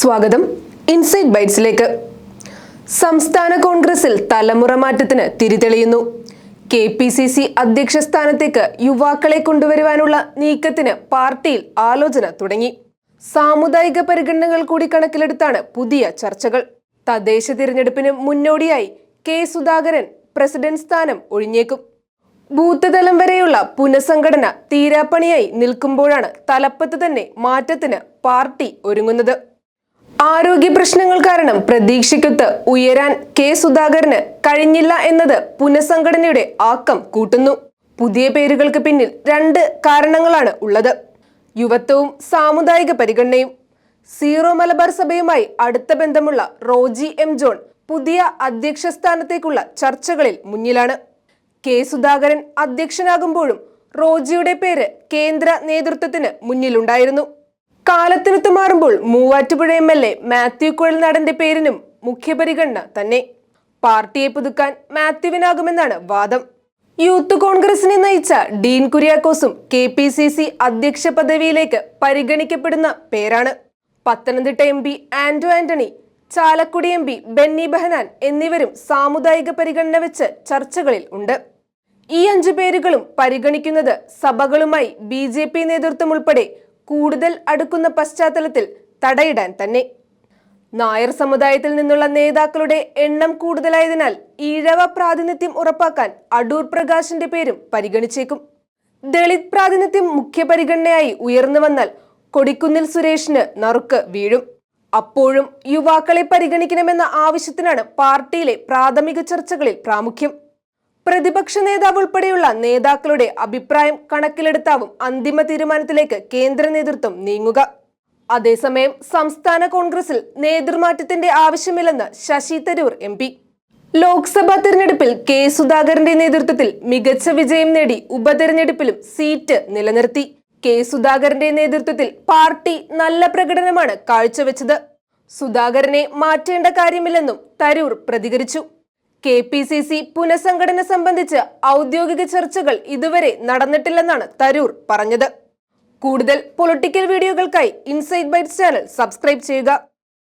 സ്വാഗതം. ഇൻസൈറ്റ് ബൈറ്റ്സിലേക്ക് സംസ്ഥാന കോൺഗ്രസിൽ തലമുറ മാറ്റത്തിന് തിരിതെളിയുന്നു. കെ പി സി സി അധ്യക്ഷ സ്ഥാനത്തേക്ക് യുവാക്കളെ കൊണ്ടുവരുവാനുള്ള നീക്കത്തിന് പാർട്ടിയിൽ ആലോചന തുടങ്ങി. സാമുദായിക പരിഗണനകൾ കൂടി കണക്കിലെടുത്താണ് പുതിയ ചർച്ചകൾ. തദ്ദേശ തിരഞ്ഞെടുപ്പിന് മുന്നോടിയായി കെ സുധാകരൻ പ്രസിഡന്റ് സ്ഥാനം ഒഴിഞ്ഞേക്കും. ബൂത്ത് തലം വരെയുള്ള പുനഃസംഘടന തീരാപ്പണിയായി നിൽക്കുമ്പോഴാണ് തലപ്പത്ത് തന്നെ മാറ്റത്തിന് പാർട്ടി ഒരുങ്ങുന്നത്. ആരോഗ്യ പ്രശ്നങ്ങൾ കാരണം പ്രതീക്ഷയ്ക്കൊത്ത് ഉയരാൻ കെ സുധാകരന് കഴിഞ്ഞില്ല എന്നത് പുനഃസംഘടനയുടെ ആക്കം കൂട്ടുന്നു. പുതിയ പേരുകൾക്ക് പിന്നിൽ രണ്ട് കാരണങ്ങളാണ് ഉള്ളത്. യുവത്വവും സാമുദായിക പരിഗണനയും. സീറോ മലബാർ സഭയുമായി അടുത്ത ബന്ധമുള്ള റോജി എം ജോൺ പുതിയ അധ്യക്ഷ സ്ഥാനത്തേക്കുള്ള ചർച്ചകളിൽ മുന്നിലാണ്. കെ സുധാകരൻ അധ്യക്ഷനാകുമ്പോഴും റോജിയുടെ പേര് കേന്ദ്ര നേതൃത്വത്തിന് മുന്നിലുണ്ടായിരുന്നു. കാലത്തിനൊത്ത് മാറുമ്പോൾ Muvattupuzha M L A Mathew കുഴൽനാടന്റെ പേരിനും മുഖ്യപരിഗണന തന്നെ. പാർട്ടിയെ പുതുക്കാൻ മാത്യുവിനാകുമെന്നാണ് വാദം. യൂത്ത് കോൺഗ്രസിനെ നയിച്ച ഡീൻ കുര്യാക്കോസും കെ പി സി സി അധ്യക്ഷ പദവിയിലേക്ക് പരിഗണിക്കപ്പെടുന്ന പേരാണ്. Pathanamthitta M P Anto Antony Chalakudy M P Benny Behanan എന്നിവരും സാമുദായിക പരിഗണന വെച്ച് ചർച്ചകളിൽ ഉണ്ട്. ഈ അഞ്ചു പേരുകളും പരിഗണിക്കുന്നത് സഭകളുമായി ബി ജെ പി നേതൃത്വം ഉൾപ്പെടെ കൂടുതൽ അടുക്കുന്ന പശ്ചാത്തലത്തിൽ തടയിടാൻ തന്നെ. നായർ സമുദായത്തിൽ നിന്നുള്ള നേതാക്കളുടെ എണ്ണം കൂടുതലായതിനാൽ ഈഴവ പ്രാതിനിധ്യം ഉറപ്പാക്കാൻ അടൂർ പ്രകാശിന്റെ പേരും പരിഗണിച്ചേക്കും. ദളിത് പ്രാതിനിധ്യം മുഖ്യ പരിഗണനയായി ഉയർന്നു വന്നാൽ കൊടിക്കുന്നിൽ സുരേഷിന് നറുക്ക് വീഴും. അപ്പോഴും യുവാക്കളെ പരിഗണിക്കണമെന്ന ആവശ്യത്തിനാണ് പാർട്ടിയിലെ പ്രാഥമിക ചർച്ചകളിൽ പ്രാമുഖ്യം. പ്രതിപക്ഷ നേതാവ് ഉൾപ്പെടെയുള്ള നേതാക്കളുടെ അഭിപ്രായം കണക്കിലെടുത്താവും അന്തിമ തീരുമാനത്തിലേക്ക് കേന്ദ്ര നേതൃത്വം നീങ്ങുക. അതേസമയം സംസ്ഥാന കോൺഗ്രസിൽ നേതൃമാറ്റത്തിന്റെ ആവശ്യമില്ലെന്ന് ശശി തരൂർ എം പി. ലോക്സഭാ തെരഞ്ഞെടുപ്പിൽ കെ സുധാകരന്റെ നേതൃത്വത്തിൽ മികച്ച വിജയം നേടി ഉപതെരഞ്ഞെടുപ്പിലും സീറ്റ് നിലനിർത്തി. കെ സുധാകരന്റെ നേതൃത്വത്തിൽ പാർട്ടി നല്ല പ്രകടനമാണ് കാഴ്ചവെച്ചത്. സുധാകരനെ മാറ്റേണ്ട കാര്യമില്ലെന്നും തരൂർ പ്രതികരിച്ചു. കെ പി സി സി പുനഃസംഘടന സംബന്ധിച്ച് ഔദ്യോഗിക ചർച്ചകൾ ഇതുവരെ നടന്നിട്ടില്ലെന്നാണ് തരൂർ പറഞ്ഞത്. കൂടുതൽ പൊളിറ്റിക്കൽ വീഡിയോകൾക്കായി ഇൻസൈറ്റ് ബൈറ്റ്സ് ചാനൽ സബ്സ്ക്രൈബ് ചെയ്യുക.